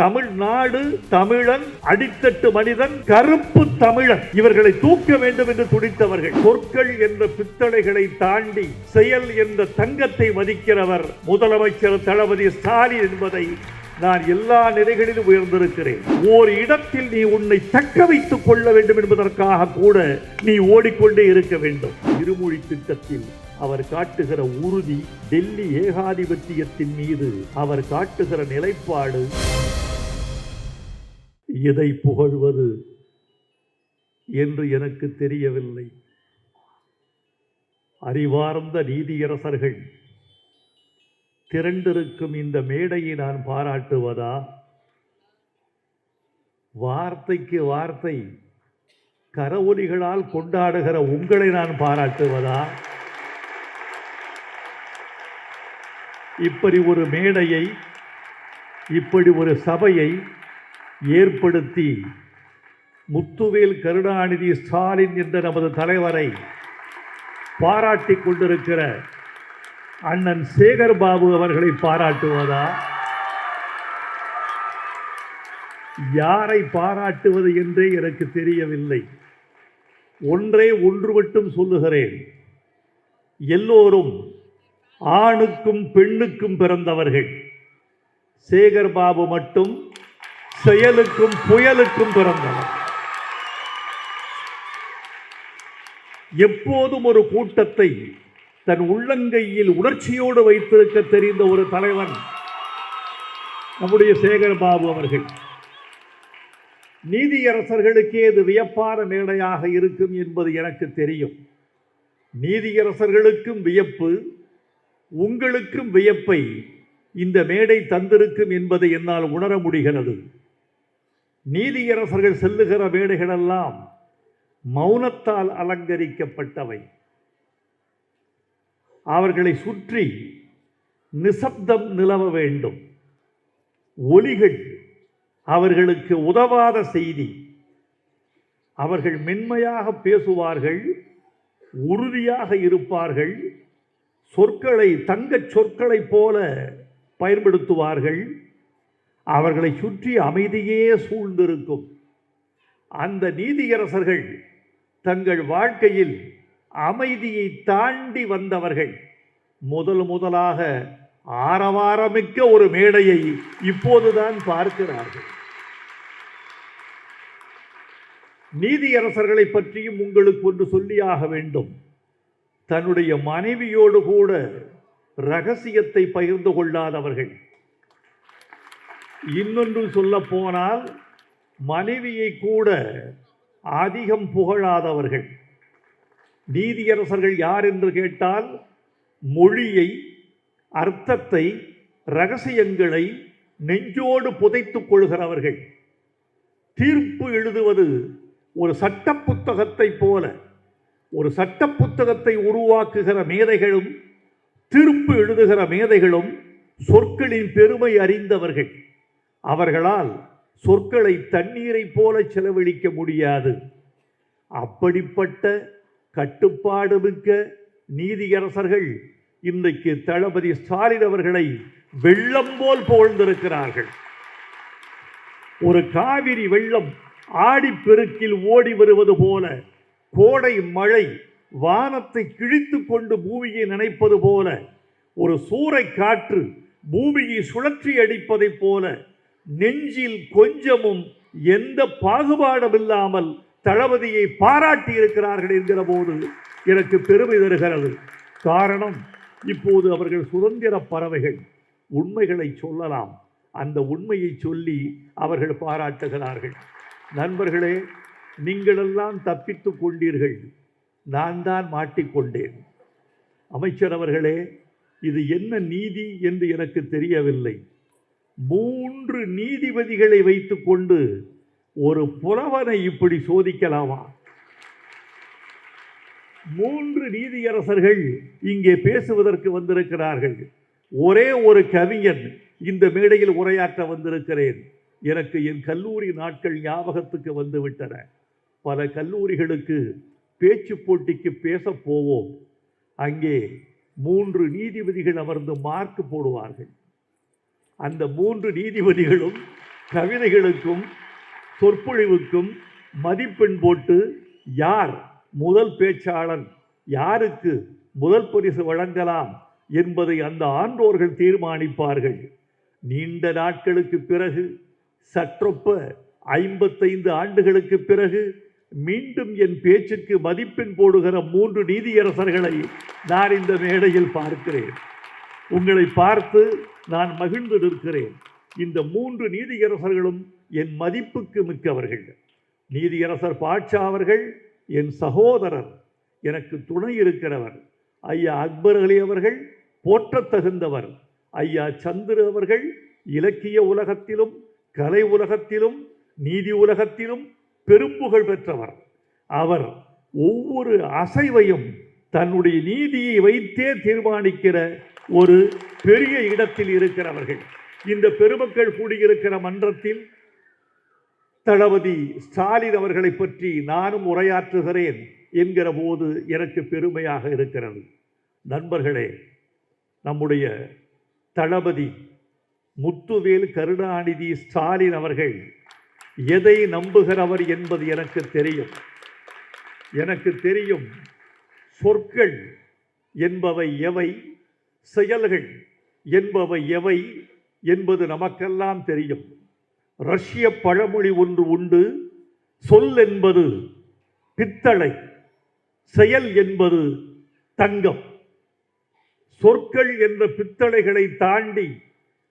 தமிழ்நாடு தமிழன் அடித்தட்டு மனிதன் கருப்பு தமிழன். இவர்களை தூக்க வேண்டும் என்று துடித்தவர்கள். சொற்கள் என்ற பித்தளைகளை தாண்டி செயல் என்ற தங்கத்தை மதிக்கிறவர் முதலமைச்சர் தளபதி ஸ்டாலின் என்பதை நான் எல்லா நிலைகளிலும் உயர்ந்திருக்கிறேன். ஓர் இடத்தில் நீ உன்னை தக்க வைத்துக் கொள்ள வேண்டும் என்பதற்காக கூட நீ ஓடிக்கொண்டே இருக்க வேண்டும். இருமொழி திட்டத்தில் அவர் காட்டுகிற உறுதி டெல்லி ஏகாதிபத்தியத்தின் மீது. அவர் காட்டுகிற நிலைப்பாடு எதை புகழ்வது என்று எனக்கு தெரியவில்லை. அறிவார்ந்த நீதியரசர்கள் திரண்டிருக்கும் இந்த மேடையை நான் பாராட்டுவதா? வார்த்தைக்கு வார்த்தை கரவொலிகளால் கொண்டாடுகிற உங்களை நான் பாராட்டுவதா? இப்படி ஒரு மேடையை இப்படி ஒரு சபையை ஏற்படுத்தி முத்துவேல் கருணாநிதி ஸ்டாலின் என்ற நமது தலைவரை பாராட்டிக் கொண்டிருக்கிற அண்ணன் சேகர் பாபு அவர்களை பாராட்டுவதா? யாரை பாராட்டுவது என்றே எனக்கு தெரியவில்லை. ஒன்றே ஒன்று மட்டும் சொல்லுகிறேன். எல்லோரும் ஆணுக்கும் பெண்ணுக்கும் பிறந்தவர்கள். சேகர் பாபு மட்டும் செயலுக்கும் புயலுக்கும் பிறந்தவர் எப்போதும் ஒரு கூட்டத்தை தன் உள்ளங்கையில் உணர்ச்சியோடு வைத்திருக்க தெரிந்த ஒரு தலைவன் நம்முடைய சேகர் பாபு அவர்கள். நீதியரசர்களுக்கே இது வியப்பான மேடையாக இருக்கும் என்பது எனக்கு தெரியும். நீதியரசர்களுக்கும் வியப்பு உங்களுக்கும் வியப்பை இந்த மேடை தந்திருக்கும் என்பதை என்னால் உணர முடிகிறது. நீதியரசர்கள் செல்லுகிற மேடைகளெல்லாம் மௌனத்தால் அலங்கரிக்கப்பட்டவை. அவர்களை சுற்றி நிசப்தம் நிலவ வேண்டும். ஒலிகள் அவர்களுக்கு உதவாத செய்தி. அவர்கள் மென்மையாக பேசுவார்கள் உறுதியாக இருப்பார்கள் சொற்களை தங்கச் சொற்களைப் போல பயன்படுத்துவார்கள். அவர்களை சுற்றி அமைதியே சூழ்ந்திருக்கும். அந்த நீதியரசர்கள் தங்கள் வாழ்க்கையில் அமைதியை தாண்டி வந்தவர்கள். முதல் முதலாக ஆரவாரமிக்க ஒரு மேடையை இப்போதுதான் பார்க்கிறார்கள். நீதியரசர்களை பற்றியும் உங்களுக்கு ஒன்று சொல்லியாக வேண்டும். தன்னுடைய மனைவியோடு கூட ரகசியத்தை பகிர்ந்து கொள்ளாதவர்கள். இன்னொன்று சொல்ல போனால் மனைவியை கூட அதிகம் புகழாதவர்கள். நீதியரசர்கள் யார் என்று கேட்டால் மொழியை அர்த்தத்தை ரகசியங்களை நெஞ்சோடு புதைத்துக் கொள்கிறவர்கள். தீர்ப்பு எழுதுவது ஒரு சட்ட புத்தகத்தை போல ஒரு சட்ட புத்தகத்தை உருவாக்குகிற மேதைகளும் தீர்ப்பு எழுதுகிற மேதைகளும் சொற்களின் பெருமை அறிந்தவர்கள். அவர்களால் சொற்களை தண்ணீரைப் போல செலவழிக்க முடியாது. அப்படிப்பட்ட கட்டுப்பாடு மிக்க நீதியரசர்கள் இன்றைக்கு தளபதி ஸ்டாலின் அவர்களை வெள்ளம் போல் புகழ்ந்திருக்கிறார்கள். ஒரு காவிரி வெள்ளம் ஆடிப்பெருக்கில் ஓடி வருவது போல கோடை மழை வானத்தை கிழித்து கொண்டு பூமியை நினைப்பது போல ஒரு சூறை காற்று பூமியை சுழற்றி அடிப்பதைப் போல நெஞ்சில் கொஞ்சமும் எந்த பாகுபாடும் இல்லாமல் தளபதியை பாராட்டி இருக்கிறார்கள் என்கிற போது எனக்கு பெருமை தருகிறது. காரணம் இப்போது அவர்கள் சுதந்திர பறவைகள். உண்மைகளை சொல்லலாம். அந்த உண்மையை சொல்லி அவர்கள் பாராட்டுகிறார்கள். நண்பர்களே நீங்களெல்லாம் தப்பித்துக் கொண்டீர்கள். நான் தான் மாட்டிக்கொண்டேன். அமைச்சர் அவர்களே இது என்ன நீதி என்று எனக்கு தெரியவில்லை. மூன்று நீதிபதிகளை வைத்துக்கொண்டு ஒரு புலவனை இப்படி சோதிக்கலாமா? மூன்று நீதியரசர்கள் இங்கே பேசுவதற்கு வந்திருக்கிறார்கள். ஒரே ஒரு கவிஞன் இந்த மேடையில் உரையாற்ற வந்திருக்கிறேன். எனக்கு என் கல்லூரி நாட்கள் ஞாபகத்துக்கு வந்துவிட்டன. பல கல்லூரிகளுக்கு பேச்சு போட்டிக்கு பேச போவோம். அங்கே மூன்று நீதிபதிகள் அமர்ந்து மார்க் போடுவார்கள். அந்த மூன்று நீதிபதிகளும் கவிதைகளுக்கும் சொற்பொழிவுக்கும் மதிப்பெண் போட்டு யார் முதல் பேச்சாளன் யாருக்கு முதல் பரிசு வழங்கலாம் என்பதை அந்த ஆன்றோர்கள் தீர்மானிப்பார்கள். நீண்ட நாட்களுக்கு பிறகு சற்றொப்ப ஐம்பத்தைந்து ஆண்டுகளுக்கு பிறகு மீண்டும் என் பேச்சுக்கு மதிப்பெண் போடுகிற மூன்று நீதியரசர்களை நான் இந்த மேடையில் பார்க்கிறேன். உங்களை பார்த்து நான் மகிழ்ந்து நிற்கிறேன். இந்த மூன்று நீதியரசர்களும் என் மதிப்புக்கு மிக்கவர்கள். நீதியரசர் பாட்சா அவர்கள் என் சகோதரர் எனக்கு துணை இருக்கிறவர். ஐயா அக்பர் அலி அவர்கள் போற்றத் தகுந்தவர் ஐயா சந்திரு அவர்கள் இலக்கிய உலகத்திலும் கலை உலகத்திலும் நீதி உலகத்திலும் பெரும்புகழ் பெற்றவர். அவர் ஒவ்வொரு அசைவையும் தன்னுடைய நீதியை வைத்தே தீர்மானிக்கிற ஒரு பெரிய இடத்தில் இருக்கிறவர்கள். இந்த பெருமக்கள் கூடியிருக்கிற மன்றத்தில் தளபதி ஸ்டாலின் அவர்களை பற்றி நானும் உரையாற்றுகிறேன் என்கிற போது எனக்கு பெருமையாக இருக்கிறது. நண்பர்களே நம்முடைய தளபதி முத்துவேல் கருணாநிதி ஸ்டாலின் அவர்கள் எதை நம்புகிறவர் என்பது எனக்கு தெரியும். எனக்கு தெரியும் சொற்கள் என்பவை எவை? செயல்கள் என்பவை எவை என்பது நமக்கெல்லாம் தெரியும். ரஷ்ய பழமொழி ஒன்று உண்டு. சொல் என்பது பித்தளை செயல் என்பது தங்கம். சொற்கள் என்ற பித்தளைகளை தாண்டி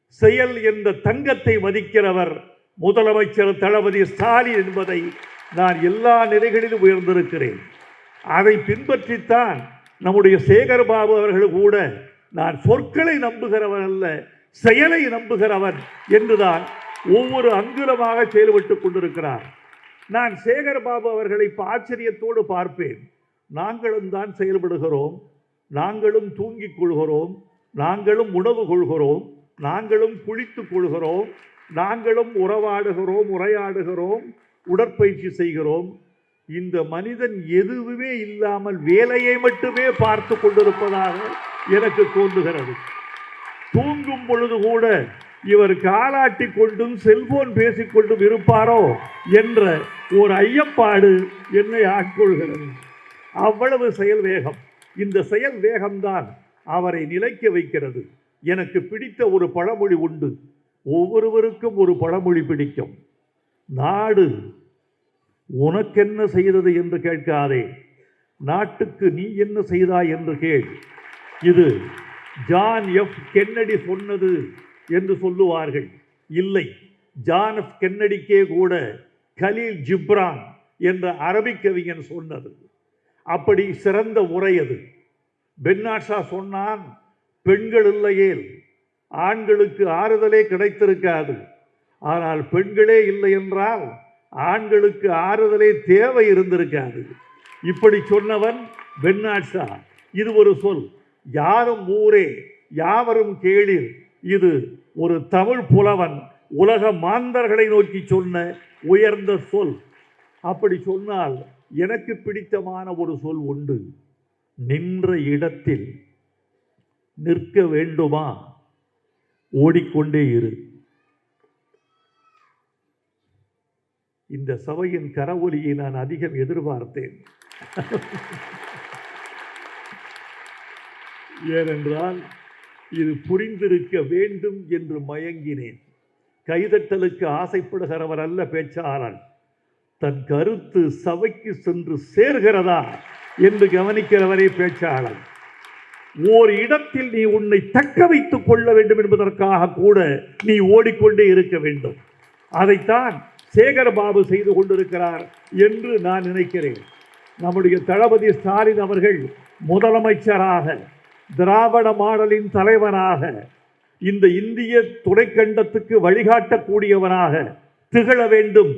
செயல் என்ற தங்கத்தை மதிக்கிறவர் முதலமைச்சர் தளபதி ஸ்டாலின் என்பதை நான் எல்லா நிலைகளிலும் உயர்ந்திருக்கிறேன். அதை பின்பற்றித்தான் நம்முடைய சேகர்பாபு அவர்கள் கூட நான் சொற்களை நம்புகிறவன் அல்ல செயலை நம்புகிறவன் என்றுதான் ஒவ்வொரு அங்குலமாக செயல்பட்டு கொண்டிருக்கிறார். நான் சேகர்பாபு அவர்களை இப்ப ஆச்சரியத்தோடு பார்ப்பேன். நாங்களும் தான் செயல்படுகிறோம் நாங்களும் தூங்கிக் கொள்கிறோம் நாங்களும் உணவு கொள்கிறோம் நாங்களும் குளித்துக் கொள்கிறோம் நாங்களும் உறவாடுகிறோம் உரையாடுகிறோம் உடற்பயிற்சி செய்கிறோம். இந்த மனிதன் எதுவுமே இல்லாமல் வேலையை மட்டுமே பார்த்து கொண்டிருப்பதாக எனக்கு தோன்றுகிறது. தூங்கும் பொழுது கூட இவர் காலாட்டி கொண்டும் செல்போன் பேசிக்கொண்டும் இருப்பாரோ என்ற ஒரு ஐயப்பாடு என்னை ஆட்கொள்கிறது. அவ்வளவு செயல் வேகம். இந்த செயல் வேகம்தான் அவரை நிலைக்க வைக்கிறது. எனக்கு பிடித்த ஒரு பழமொழி உண்டு. ஒவ்வொருவருக்கும் ஒரு பழமொழி பிடிக்கும். நாடு உனக்கென்ன செய்தது என்று கேட்காதே. நாட்டுக்கு நீ என்ன செய்தாய் என்று கேள். இது ஜான் எஃப் கென்னடி சொன்னது என்று சொல்லுவார்கள். இல்லை ஜான் எஃப் கென்னடிக்கே கூட கலீல் ஜிப்ரான் என்ற அரபிக் கவிஞன் சொன்னது. அப்படி சிறந்த உரை அது. பென்னாஷா சொன்னான் பெண்கள் இல்லையேல் ஆண்களுக்கு ஆறுதலே கிடைத்திருக்காது. ஆனால் பெண்களே இல்லை என்றால் ஆண்களுக்கு ஆறுதலே தேவை இருந்திருக்காது. இப்படி சொன்னவன் பென்னாஷா இது ஒரு சொல். யாரும் ஊரே யாவரும் கேளில் இது ஒரு தமிழ் புலவன் உலக மாந்தர்களை நோக்கி சொன்ன உயர்ந்த சொல். அப்படி சொன்னால் எனக்கு பிடித்தமான ஒரு சொல் உண்டு. நின்ற இடத்தில் நிற்க வேண்டுமா? ஓடிக்கொண்டே இரு. இந்த சபையின் கரவொலியை நான் அதிகம் எதிர்பார்த்தேன். ஏனென்றால் இது புரிந்திருக்க வேண்டும் என்று மயங்கினேன். கைதட்டலுக்கு ஆசைப்படுகிறவர் அல்ல பேச்சாளன். தன் கருத்து சபைக்கு சென்று சேர்கிறதா என்று கவனிக்கிறவரே பேச்சாளன். ஓர் இடத்தில் நீ உன்னை தக்க வைத்துக் கொள்ள வேண்டும் என்பதற்காக கூட நீ ஓடிக்கொண்டே இருக்க வேண்டும். அதைத்தான் சேகரபாபு செய்து கொண்டிருக்கிறார் என்று நான் நினைக்கிறேன். நம்முடைய தளபதி ஸ்டாலின் அவர்கள் முதலமைச்சராக திராவிட மாடலின் தலைவனாக இந்த இந்திய துணைக்கண்டத்துக்கு வழிகாட்டக்கூடியவனாக திகழ வேண்டும்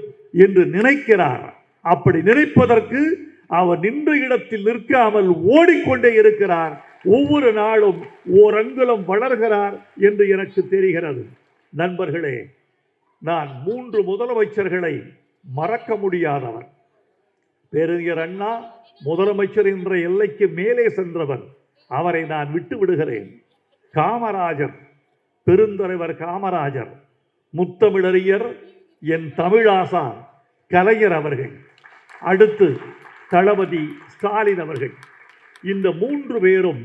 என்று நினைக்கிறார். அப்படி நினைப்பதற்கு அவர் நின்ற இடத்தில் நிற்காமல் ஓடிக்கொண்டே இருக்கிறார். ஒவ்வொரு நாளும் ஓர் அங்குலம் வளர்கிறார் என்று எனக்கு தெரிகிறது. நண்பர்களே நான் மூன்று முதலமைச்சர்களை மறக்க முடியாதவர். பேரறிஞர் அண்ணா முதலமைச்சர் என்ற எல்லைக்கு மேலே சென்றவர். அவரை நான் விட்டு விடுகிறேன். காமராஜர் பெருந்தலைவர் காமராஜர் முத்தமிழறிஞர் என் தமிழாசான் கலைஞர் அவர்கள் அடுத்து தளபதி ஸ்டாலின் அவர்கள். இந்த மூன்று பேரும்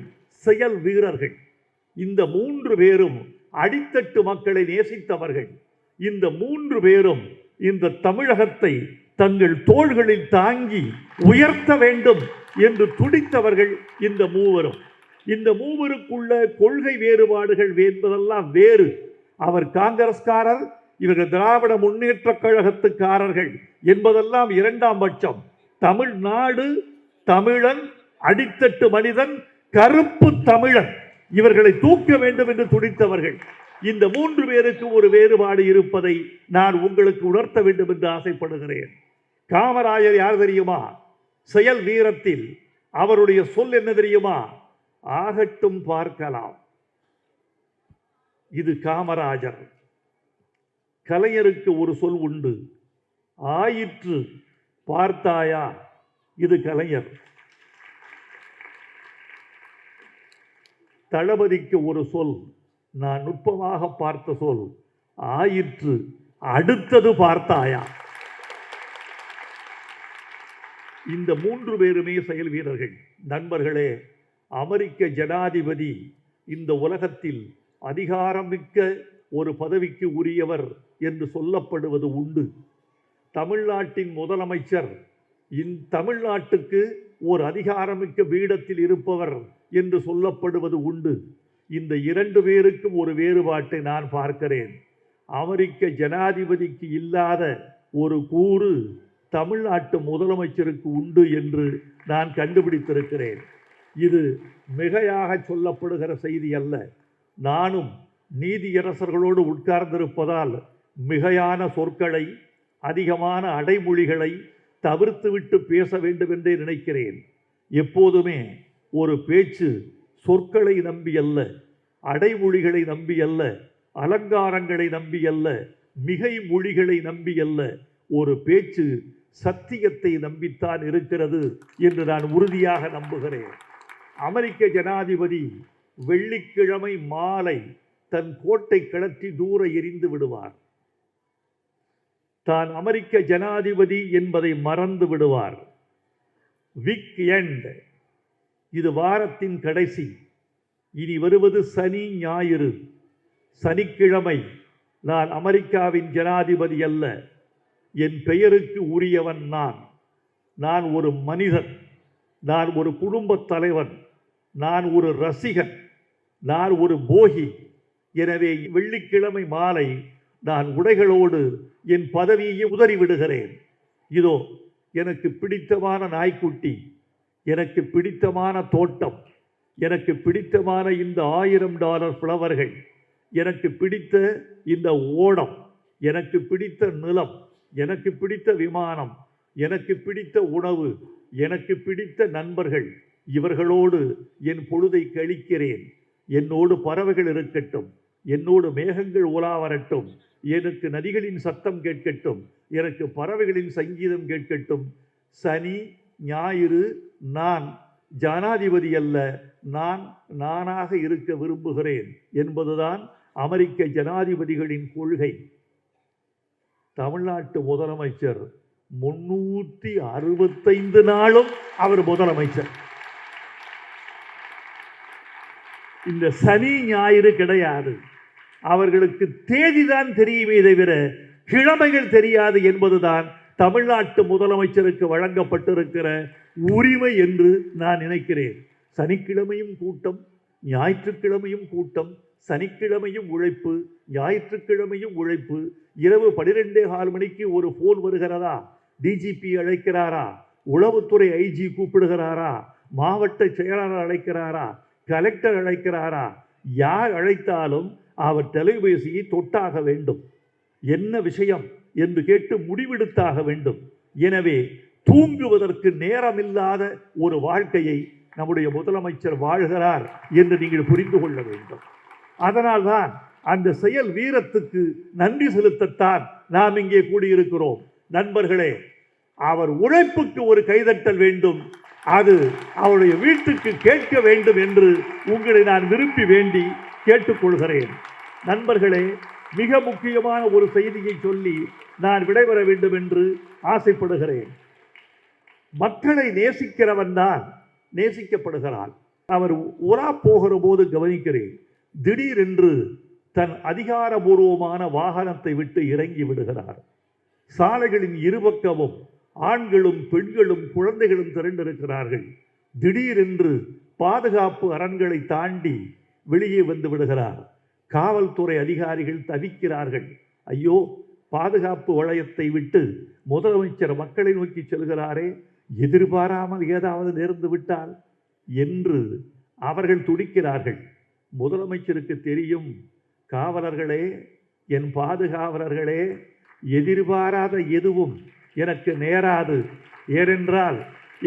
செயல் வீரர்கள். இந்த மூன்று பேரும் அடித்தட்டு மக்களை நேசித்தவர்கள். இந்த மூன்று பேரும் இந்த தமிழகத்தை தங்கள் தோள்களில் தாங்கி உயர்த்த வேண்டும் என்று துடித்தவர்கள் இந்த மூவரும். இந்த மூவருக்குள்ள கொள்கை வேறுபாடுகள் என்பதெல்லாம் வேறு. அவர் காங்கிரஸ்காரர் இவர்கள் திராவிட முன்னேற்ற கழகத்துக்காரர்கள் என்பதெல்லாம் இரண்டாம் பட்சம். தமிழ்நாடு தமிழன் அடித்தட்டு மனிதன் கருப்பு தமிழன். இவர்களை தூக்க வேண்டும் என்று துடித்தவர்கள். இந்த மூன்று பேருக்கு ஒரு வேறுபாடு இருப்பதை நான் உங்களுக்கு உணர்த்த வேண்டும் என்று ஆசைப்படுகிறேன். காமராஜர் யார் தெரியுமா? செயல் வீரத்தில் அவருடைய சொல் என்ன தெரியுமா? ஆகட்டும் பார்க்கலாம். இது காமராஜர். கலைஞருக்கு ஒரு சொல் உண்டு. ஆயிற்று பார்த்தாயா? இது கலைஞர். தளபதிக்கு ஒரு சொல் நான் நுட்பமாக பார்த்த சொல் ஆயிற்று அடுத்தது பார்த்தாயா? இந்த மூன்று பேருமே செயல் வீரர்கள். நண்பர்களே அமெரிக்க ஜனாதிபதி இந்த உலகத்தில் அதிகாரமிக்க ஒரு பதவிக்கு உரியவர் என்று சொல்லப்படுவது உண்டு. தமிழ்நாட்டின் முதலமைச்சர் இந் தமிழ்நாட்டுக்கு ஒரு அதிகாரமிக்க பீடத்தில் இருப்பவர் என்று சொல்லப்படுவது உண்டு. இந்த இரண்டு பேருக்கும் ஒரு வேறுபாட்டை நான் பார்க்கிறேன். அமெரிக்க ஜனாதிபதிக்கு இல்லாத ஒரு கூறு தமிழ்நாட்டு முதலமைச்சருக்கு உண்டு என்று நான் கண்டுபிடித்திருக்கிறேன். இது மிகையாக சொல்லப்படுகிற செய்தி அல்ல. நானும் நீதியரசர்களோடு உட்கார்ந்திருப்பதால் மிகையான சொற்களை அதிகமான அடைமொழிகளை தவிர்த்துவிட்டு பேச வேண்டும் என்றே நினைக்கிறேன். எப்போதுமே ஒரு பேச்சு சொற்களை நம்பியல்ல அடைமொழிகளை நம்பியல்ல அலங்காரங்களை நம்பியல்ல மிகை மொழிகளை நம்பியல்ல ஒரு பேச்சு சத்தியத்தை நம்பித்தான் இருக்கிறது என்று நான் உறுதியாக நம்புகிறேன். அமெரிக்க ஜனாதிபதி வெள்ளிக்கிழமை மாலை தன் கோட்டை கிளற்றி தூர எரிந்து விடுவார். தான் அமெரிக்க ஜனாதிபதி என்பதை மறந்து விடுவார். விக் எண்ட் இது வாரத்தின் கடைசி. இனி வருவது சனி ஞாயிறு. சனிக்கிழமை. நான் அமெரிக்காவின் ஜனாதிபதி அல்ல. என் பெயருக்கு உரியவன் நான். நான் ஒரு மனிதன். நான் ஒரு குடும்பத் தலைவன். நான் ஒரு ரசிகன் நான் ஒரு போகி. எனவே வெள்ளிக்கிழமை மாலை நான் உடைகளோடு என் பதவியை உதறிவிடுகிறேன். இதோ எனக்கு பிடித்தமான நாய்க்குட்டி எனக்கு பிடித்தமான தோட்டம் எனக்கு பிடித்தமான இந்த ஆயிரம் டாலர் ஃப்ளவர்கள் எனக்கு பிடித்த இந்த ஓடம் எனக்கு பிடித்த நிலம் எனக்கு பிடித்த விமானம் எனக்கு பிடித்த உணவு எனக்கு பிடித்த நண்பர்கள் இவர்களோடு என் பொழுதை கழிக்கிறேன். என்னோடு பறவைகள் இருக்கட்டும் என்னோடு மேகங்கள் உலா வரட்டும் எனக்கு நதிகளின் சத்தம் கேட்கட்டும் எனக்கு பறவைகளின் சங்கீதம் கேட்கட்டும். சனி ஞாயிறு நான் ஜனாதிபதி அல்ல நான் நானாக இருக்க விரும்புகிறேன் என்பதுதான் அமெரிக்க ஜனாதிபதிகளின் கொள்கை. தமிழ்நாட்டு முதலமைச்சர் முன்னூற்றி அறுபத்தைந்து நாளும் அவர் முதலமைச்சர். இந்த சனி ஞாயிறு கிடையாது. அவர்களுக்கு தேதிதான் தெரியுமே தவிர கிழமைகள் தெரியாது என்பதுதான் தமிழ்நாட்டு முதலமைச்சருக்கு வழங்கப்பட்டிருக்கிற உரிமை என்று நான் நினைக்கிறேன். சனிக்கிழமையும் கூட்டம் ஞாயிற்றுக்கிழமையும் கூட்டம் சனிக்கிழமையும் உழைப்பு ஞாயிற்றுக்கிழமையும் உழைப்பு இரவு பனிரெண்டே கால் மணிக்கு ஒரு ஃபோன் வருகிறதா? டிஜிபி அழைக்கிறாரா? உளவுத்துறை ஐஜி கூப்பிடுகிறாரா? மாவட்ட செயலாளர் அழைக்கிறாரா? கலெக்டர் அழைக்கிறாரா? யார் அழைத்தாலும் அவர் தொலைபேசியை தொட்டாக வேண்டும். என்ன விஷயம் என்று கேட்டு முடிவெடுத்தாக வேண்டும். எனவே தூங்குவதற்கு நேரமில்லாத ஒரு வாழ்க்கையை நம்முடைய முதலமைச்சர் வாழ்கிறார் என்று நீங்கள் புரிந்து கொள்ள வேண்டும். அதனால்தான் அந்த செயல் வீரத்துக்கு நன்றி செலுத்தத்தான் நாம் இங்கே கூடியிருக்கிறோம். நண்பர்களே அவர் உழைப்புக்கு ஒரு கைதட்டல் வேண்டும். அது அவருடைய வீட்டுக்கு கேட்க வேண்டும் என்று உங்களை நான் விரும்பி வேண்டி கேட்டுக்கொள்கிறேன். நண்பர்களே மிக முக்கியமான ஒரு செய்தியை சொல்லி நான் விடைபெற வேண்டும் என்று ஆசைப்படுகிறேன். மக்களை நேசிக்கிறவன் தான் நேசிக்கப்படுகிறான். அவர் உலா போகிற போது கவனிக்கிறேன் திடீரென்று தன் அதிகாரபூர்வமான வாகனத்தை விட்டு இறங்கி விடுகிறார். சாலைகளின் இருபக்கமும் ஆண்களும் பெண்களும் குழந்தைகளும் திரண்டிருக்கிறார்கள். திடீரென்று பாதுகாப்பு அரண்களை தாண்டி வெளியே வந்து விடுகிறார். காவல்துறை அதிகாரிகள் தவிக்கிறார்கள். ஐயோ பாதுகாப்பு வளையத்தை விட்டு முதலமைச்சர் மக்களை நோக்கி செல்கிறாரே எதிர்பாராமல் ஏதாவது நேர்ந்து விட்டால் என்று அவர்கள் துடிக்கிறார்கள். முதலமைச்சருக்கு தெரியும் காவலர்களே என் பாதுகாவலர்களே எதிர்பாராத எதுவும் எனக்கு நேராது. ஏனென்றால்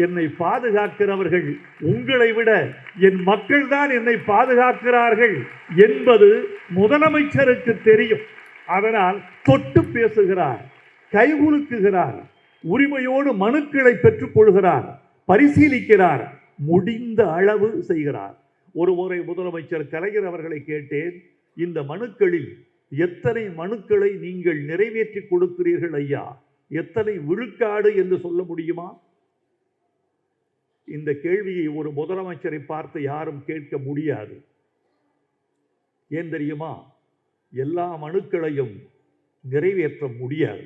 என்னை பாதுகாக்கிறவர்கள் உங்களை விட என் மக்கள் தான் என்னை பாதுகாக்கிறார்கள் என்பது முதலமைச்சருக்கு தெரியும். அதனால் தொட்டு பேசுகிறார் கைகுலுக்குகிறார் உரிமையோடு மனுக்களை பெற்றுக்கொள்கிறார் பரிசீலிக்கிறார் முடிந்த அளவு செய்கிறார். ஒரு முறை முதலமைச்சர் கலைஞர் அவர்களை கேட்டேன் இந்த மனுக்களில் எத்தனை மனுக்களை நீங்கள் நிறைவேற்றி கொடுக்கிறீர்கள் ஐயா? எத்தனை விழுக்காடு என்று சொல்ல முடியுமா? இந்த கேள்வியை ஒரு முதலமைச்சரை பார்த்து யாரும் கேட்க முடியாது. ஏன் தெரியுமா? எல்லா மனுக்களையும் நிறைவேற்ற முடியாது.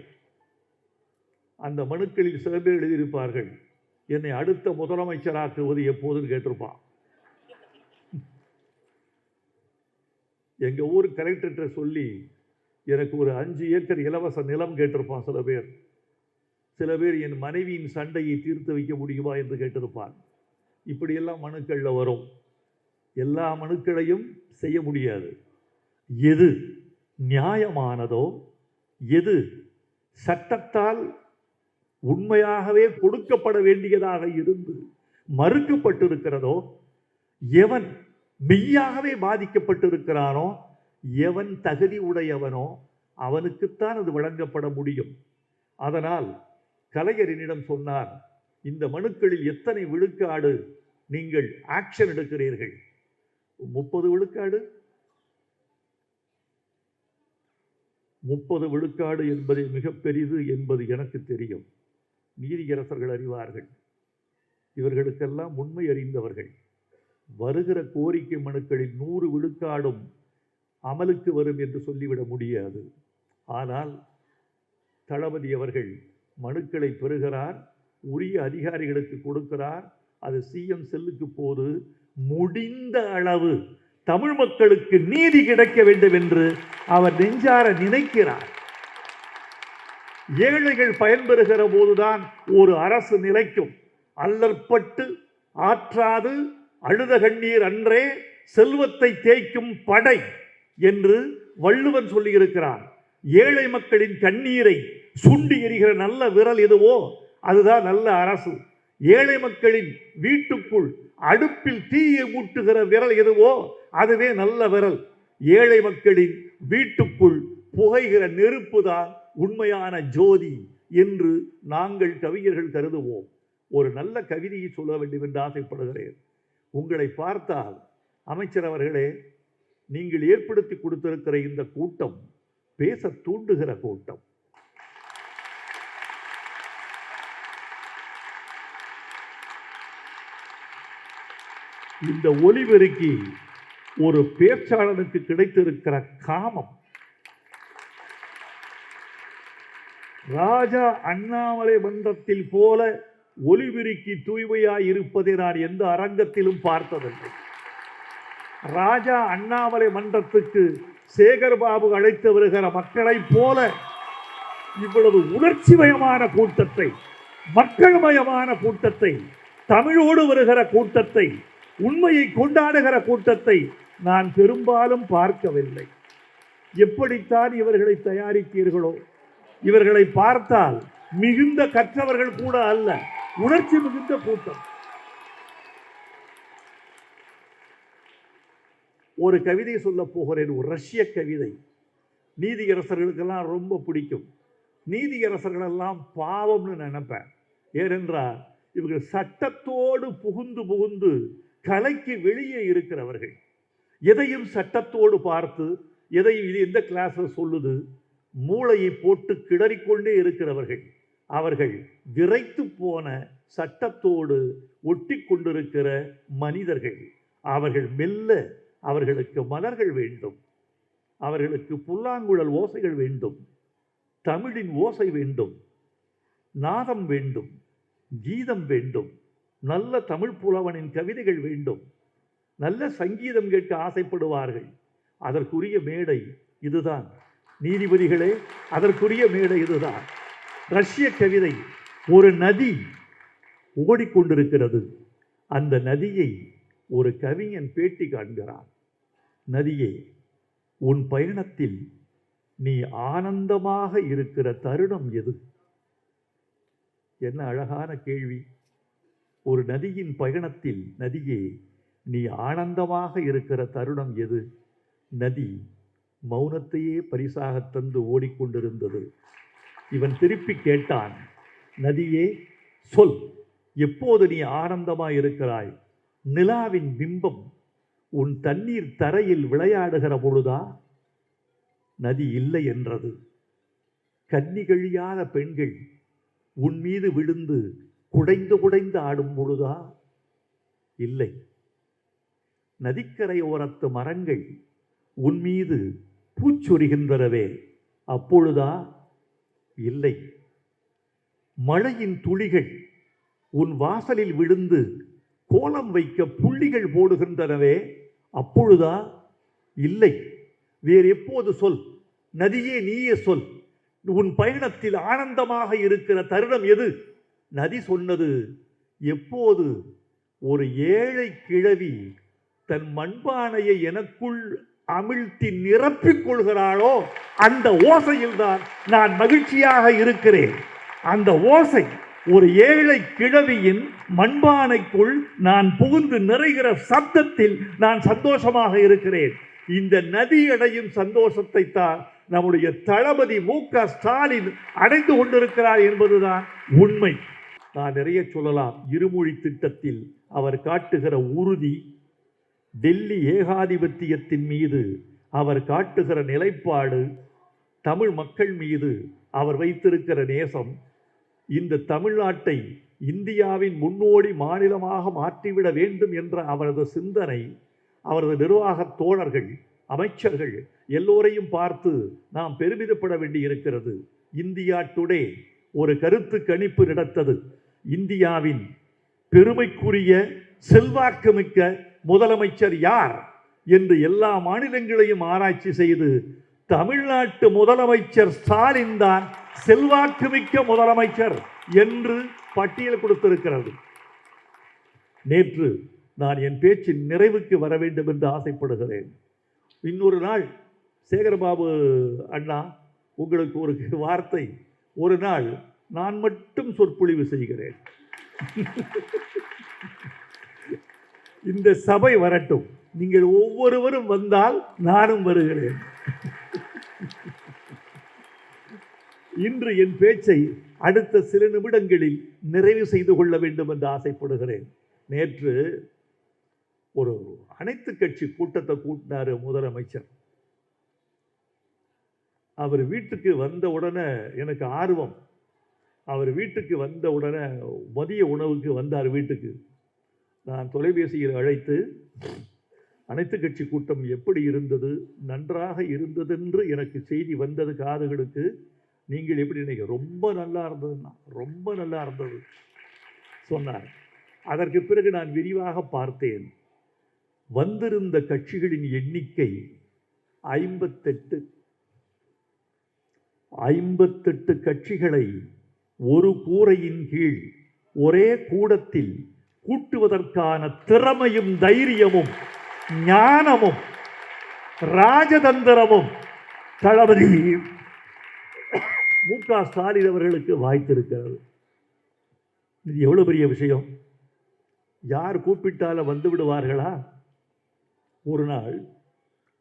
அந்த மனுக்களில் சில பேர் எழுதியிருப்பார்கள் என்னை அடுத்த முதலமைச்சராக்குவது எப்போதுன்னு கேட்டிருப்பான். எங்கள் ஊர் கலெக்டர்கிட்ட சொல்லி எனக்கு ஒரு அஞ்சு ஏக்கர் இலவச நிலம் கேட்டிருப்பான் சில பேர். சில பேர் என் மனைவியின் சண்டையை தீர்த்து வைக்க முடியுமா என்று கேட்டிருப்பான் இப்படியெல்லாம் மனுக்களில் வரும். எல்லா மனுக்களையும் செய்ய முடியாது. எது நியாயமானதோ எது சட்டத்தால் உண்மையாகவே கொடுக்கப்பட வேண்டியதாக இருந்து மறுக்கப்பட்டிருக்கிறதோ எவன் மெய்யாகவே பாதிக்கப்பட்டிருக்கிறானோ எவன் தகுதி உடையவனோ அவனுக்குத்தான் அது வழங்கப்பட முடியும். அதனால் கலைஞரினிடம் சொன்னார் இந்த மனுக்களில் எத்தனை விழுக்காடு நீங்கள் ஆக்ஷன் எடுக்கிறீர்கள்? முப்பது விழுக்காடு. முப்பது விழுக்காடு என்பது மிக பெரிது என்பது எனக்கு தெரியும். நீதியரசர்கள் அறிவார்கள். இவர்களுக்கெல்லாம் உண்மை அறிந்தவர்கள். வருகிற கோரிக்கை மனுக்களில் நூறு விழுக்காடும் அமலுக்கு வரும் என்று சொல்லிவிட முடியாது. ஆனால் தளபதி அவர்கள் மனுக்களை பெறுகிறார் உரிய அதிகாரிகளுக்கு கொடுக்கிறார். அது சிஎம் செல்லுக்கு போது முடிந்த அளவு தமிழ் மக்களுக்கு நீதி கிடைக்க வேண்டும் என்று அவர் நெஞ்சார நினைக்கிறார். ஏழைகள் பயன்பெறுகிற போதுதான் ஒரு அரசு நிலைக்கும். அல்லற்பட்டு ஆற்றாது அழுத கண்ணீர் அன்றே செல்வத்தை தேய்க்கும் படை என்று வள்ளுவன் சொல்லியிருக்கிறான். ஏழை மக்களின் கண்ணீரை சுண்டி எரிகிற நல்ல விரல் எதுவோ அதுதான் நல்ல அரசு. ஏழை மக்களின் வீட்டுக்குள் அடுப்பில் தீயை மூட்டுகிற விரல் எதுவோ அதுவே நல்ல விரல். ஏழை மக்களின் வீட்டுக்குள் புகைகிற நெருப்பு தான் உண்மையான ஜோதி என்று நாங்கள் கவிஞர்கள் கருதுவோம். ஒரு நல்ல கவிதையை சொல்ல வேண்டும் என்று ஆசைப்படுகிறேன். உங்களை பார்த்தால் அமைச்சர் அவர்களே நீங்கள் ஏற்படுத்தி கொடுத்திருக்கிற இந்த கூட்டம் பேச தூண்டுகிற கூட்டம். இந்த ஒலிபெருக்கி ஒரு பேச்சாளனுக்கு கிடைத்திருக்கிற காமம். ராஜா அண்ணாமலை மன்றத்தில் போல ஒளிவிருக்கி தூய்மையாய் இருப்பதை நான் எந்த அரங்கத்திலும் பார்த்ததில்லை. ராஜா அண்ணாமலை மன்றத்துக்கு சேகர் பாபு அழைத்து வருகிற மக்களைப் போல இவ்வளவு உணர்ச்சிமயமான கூட்டத்தை மக்கள்மயமான கூட்டத்தை தமிழோடு வருகிற கூட்டத்தை உண்மையை கொண்டாடுகிற கூட்டத்தை நான் பெரும்பாலும் பார்க்கவில்லை. எப்படித்தான் இவர்களை தயாரித்தீர்களோ இவர்களை பார்த்தால் மிகுந்த கற்றவர்கள் கூட அல்ல உணர்ச்சி மிகுந்த கூட்டம். ஒரு கவிதை சொல்ல போகிறேன் ஒரு ரஷ்ய கவிதை. நீதியரசர்களுக்கெல்லாம் ரொம்ப பிடிக்கும். நீதியரசர்களெல்லாம் பாவம்னு நினைப்பேன். ஏனென்றால் இவர்கள் சட்டத்தோடு புகுந்து புகுந்து கலைக்கு வெளியே இருக்கிறவர்கள் எதையும் சட்டத்தோடு பார்த்து எதையும் இது எந்த கிளாஸில் சொல்லுது மூளையை போட்டு கிளறிக்கொண்டே இருக்கிறவர்கள் அவர்கள் விரைத்து போன சட்டத்தோடு ஒட்டி கொண்டிருக்கிற மனிதர்கள். அவர்கள் மெல்ல அவர்களுக்கு மலர்கள் வேண்டும் அவர்களுக்கு புல்லாங்குழல் ஓசைகள் வேண்டும் தமிழின் ஓசை வேண்டும் நாதம் வேண்டும் கீதம் வேண்டும் நல்ல தமிழ் புலவனின் கவிதைகள் வேண்டும். நல்ல சங்கீதம் கேட்க ஆசைப்படுவார்கள். அதற்குரிய மேடை இதுதான். நீதிபதிகளே அதற்குரிய மேடை இதுதான். ரஷ்ய கவிதை ஒரு நதி ஓடிக்கொண்டிருக்கிறது. அந்த நதியை ஒரு கவிஞன் பேட்டி காண்கிறான். நதியே உன் பயணத்தில் நீ ஆனந்தமாக இருக்கிற தருணம் எது? என்ன அழகான கேள்வி. ஒரு நதியின் பயணத்தில் நதியே நீ ஆனந்தமாக இருக்கிற தருணம் எது? நதி மௌனத்தையே பரிசாக தந்து ஓடிக்கொண்டிருந்தது. இவன் திருப்பி கேட்டான் நதியே சொல் எப்போது நீ ஆனந்தமாக இருக்கிறாய்? நிலாவின் பிம்பம் உன் தண்ணீர் தரையில் விளையாடுகிற பொழுதா? நதி இல்லை என்றது. கன்னிகழியாத பெண்கள் உன் மீது விழுந்து குடைந்து குடைந்து ஆடும் பொழுதா இல்லை. நதிக்கரை ஓரத்து மரங்கள் உன் மீது பூச்சொரிகின்றனவே அப்பொழுதா? இல்லை. மழையின் துளிகள் உன் வாசலில் விழுந்து கோலம் வைக்க புள்ளிகள் போடுகின்றனவே அப்பொழுதா? இல்லை. வேறு எப்போது சொல்? நதியே நீயே சொல். உன் பயணத்தில் ஆனந்தமாக இருக்கிற தருணம் எது? நதி சொன்னது எப்போது? ஒரு ஏழை கிழவி தன் மண்பானையை எனக்குள் அமிழ்த்தி நிரப்பிக் கொள்கிறாளோ அந்த ஓசையில்தான் நான் மகிழ்ச்சியாக இருக்கிறேன். அந்த ஓசை ஒரு ஏழை கிழவியின் மண்பானைக்குள் நான் புகுந்து நிறைகிற சப்தத்தில் நான் சந்தோஷமாக இருக்கிறேன். இந்த நதி அடையும் சந்தோஷத்தை தான் நம்முடைய தளபதி மு க ஸ்டாலின் அடைந்து கொண்டிருக்கிறார் என்பதுதான் உண்மை. நான் நிறைய சொல்லலாம். இருமொழி திட்டத்தில் அவர் காட்டுகிற உறுதி டெல்லி ஏகாதிபத்தியத்தின் மீது அவர் காட்டுகிற நிலைப்பாடு தமிழ் மக்கள் மீது அவர் வைத்திருக்கிற நேசம் இந்த தமிழ்நாட்டை இந்தியாவின் முன்னோடி மாநிலமாக மாற்றிவிட வேண்டும் என்ற அவரது சிந்தனை அவரது நிர்வாக தோழர்கள் அமைச்சர்கள் எல்லோரையும் பார்த்து நாம் பெருமிதப்பட வேண்டி இருக்கிறது இந்தியா டுடே ஒரு கருத்து கணிப்பு நடத்தது. இந்தியாவின் பெருமைக்குரிய செல்வாக்குமிக்க முதலமைச்சர் யார் என்று எல்லா மாநிலங்களையும் ஆராய்ச்சி செய்து தமிழ்நாட்டு முதலமைச்சர் ஸ்டாலின் தான் செல்வாக்குமிக்க முதலமைச்சர் என்று பட்டியல் கொடுத்திருக்கிறது. நேற்று நான் என் பேச்சின் நிறைவுக்கு வர வேண்டும் என்று ஆசைப்படுகிறேன். இன்னொரு நாள் சேகரபாபு அண்ணா உங்களுக்கு ஒரு வார்த்தை. ஒரு நாள் நான் மட்டும் சொற்பொழிவு செய்கிறேன். இந்த சபை வரட்டும். நீங்கள் ஒவ்வொருவரும் வந்தால் நானும் வருகிறேன். இன்று என் பேச்சை அடுத்த சில நிமிடங்களில் நிறைவு செய்து கொள்ள வேண்டும் என்று ஆசைப்படுகிறேன். நேற்று ஒரு அனைத்து கட்சி கூட்டத்தை கூட்டினார் முதலமைச்சர். அவர் வீட்டுக்கு வந்த உடனே எனக்கு ஆர்வம். அவர் வீட்டுக்கு வந்த உடனே மதிய உணவுக்கு வந்தார் வீட்டுக்கு. நான் தொலைபேசியில் அழைத்து அனைத்து கட்சி கூட்டம் எப்படி இருந்தது நன்றாக இருந்ததென்று எனக்கு செய்தி வந்தது காதுகளுக்கு. நீங்கள் எப்படி நினைக்க ரொம்ப நல்லா இருந்ததுன்னா ரொம்ப நல்லா இருந்தது சொன்னார். அதற்கு பிறகு நான் விரிவாக பார்த்தேன். வந்திருந்த கட்சிகளின் எண்ணிக்கை ஐம்பத்தெட்டு. ஐம்பத்தெட்டு கட்சிகளை ஒரு கூரையின் கீழ் ஒரே கூடத்தில் கூட்டுவதற்கான திறமையும் தைரியமும் ஞானமும் ராஜதந்திரமும் தளபதி மு க ஸ்டாலின் அவர்களுக்கு வாய்த்திருக்கிறது. இது எவ்வளவு பெரிய விஷயம்? யார் கூப்பிட்டாலும் வந்து விடுவார்களா? ஒரு நாள்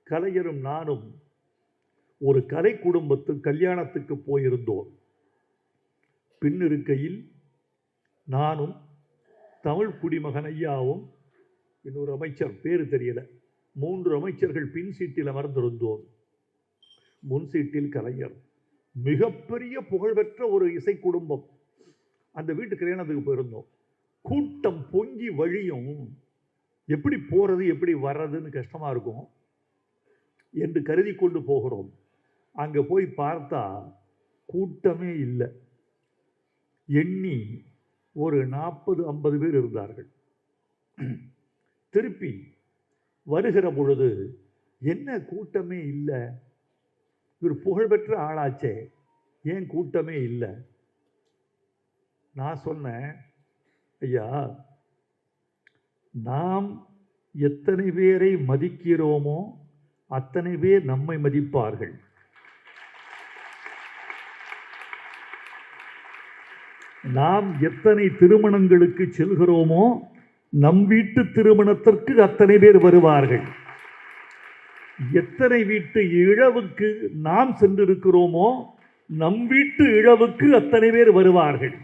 கலைஞரும் நானும் ஒரு கலை குடும்பத்து கல்யாணத்துக்கு போயிருந்தோம். பின்னிருக்கையில் நானும் தமிழ் குடிமகன் ஐயாவும் இன்னொரு அமைச்சர் பேர் தெரியல. மூன்று அமைச்சர்கள் பின் சீட்டில் அமர்ந்திருந்தோம். முன்சீட்டில் கலைஞர். மிகப்பெரிய புகழ்பெற்ற ஒரு இசை குடும்பம். அந்த வீட்டு கல்யாணத்துக்கு போயிருந்தோம். கூட்டம் பொங்கி வழியும் எப்படி போகிறது எப்படி வர்றதுன்னு கஷ்டமாக இருக்கும் என்று கருதி கொண்டு போகிறோம். அங்கே போய் பார்த்தா கூட்டமே இல்லை. எண்ணி ஒரு நாற்பது ஐம்பது பேர் இருந்தார்கள். திருப்பி வருகிற பொழுது என்ன கூட்டமே இல்லை. இவர் புகழ்பெற்ற ஆளாச்சே. ஏன் கூட்டமே இல்லை? நான் சொன்னேன் ஐயா நாம் எத்தனை பேரை மதிக்கிறோமோ அத்தனை பேர் நம்மை மதிப்பார்கள். நாம் எத்தனை திருமணங்களுக்கு செல்கிறோமோ நம் வீட்டு திருமணத்திற்கு அத்தனை பேர் வருவார்கள். எத்தனை வீட்டு இழவுக்கு நாம் சென்றிருக்கிறோமோ நம் வீட்டு இழவுக்கு அத்தனை பேர் வருவார்கள்.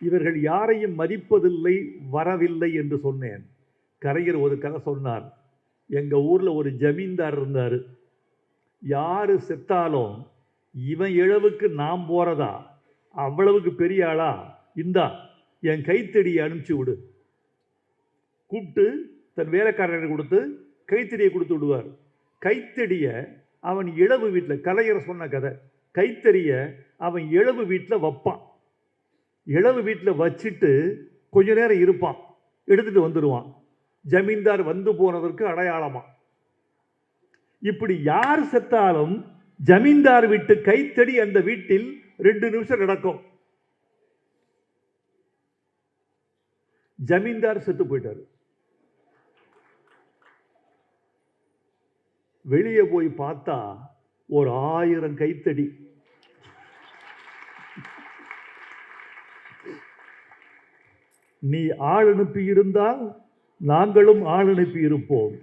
இவர்கள் யாரையும் மதிப்பதில்லை வரவில்லை என்று சொன்னேன். கரையர் ஒரு கதை சொன்னார். எங்கள் ஊரில் ஒரு ஜமீன்தார் இருந்தார். யார் செத்தாலும் இவன் இழவுக்கு நாம் போகிறதா அவ்வளவுக்கு பெரிய ஆளா? இந்தா என் கைத்தடியை அனுப்பிச்சு விடு. கூப்பிட்டு தன் வேலைக்காரனை கொடுத்து கைத்தடியை கொடுத்து விடுவார். கைத்தடியை அவன் இழவு வீட்டில் கலைஞர் சொன்ன கதை. கைத்தறியை அவன் இழவு வீட்டில் வைப்பான். இழவு வீட்டில் வச்சுட்டு கொஞ்ச நேரம் இருப்பான். எடுத்துகிட்டு வந்துடுவான். ஜமீன்தார் வந்து போனதற்கு அடையாளமா? இப்படி யார் செத்தாலும் ஜமீன்தார் வீட்டு கைத்தடி அந்த வீட்டில் ரெண்டு நிமிஷம் நடக்கும். ஜமீன்தார் செத்து போயிட்டார். வெளியே போய் பார்த்தா ஒரு ஆயிரம் கைத்தடி. நீ ஆள் அனுப்பி இருந்தால் நாங்களும் ஆள் அனுப்பி இருப்போம்.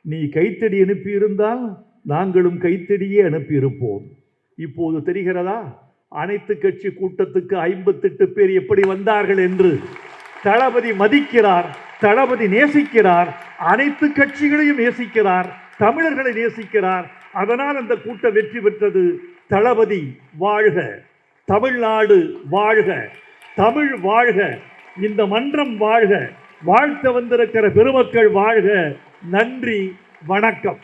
நீ கைத்தடி அனுப்பி இருந்தால் நாங்களும் கைத்தடியே அனுப்பி இருப்போம். இப்போது தெரிகிறதா? அனைத்து கட்சி கூட்டத்துக்கு ஐம்பத்தெட்டு பேர் எப்படி வந்தார்கள் என்று தளபதி மதிக்கிறார் தளபதி நேசிக்கிறார் அனைத்து கட்சிகளையும் நேசிக்கிறார் தமிழர்களை நேசிக்கிறார். அதனால் அந்த கூட்டம் வெற்றி பெற்றது. தளபதி வாழ்க தமிழ்நாடு வாழ்க தமிழ் வாழ்க இந்த மன்றம் வாழ்க வாழ்த்த வந்திருக்கிற பெருமக்கள் வாழ்க. நன்றி வணக்கம்.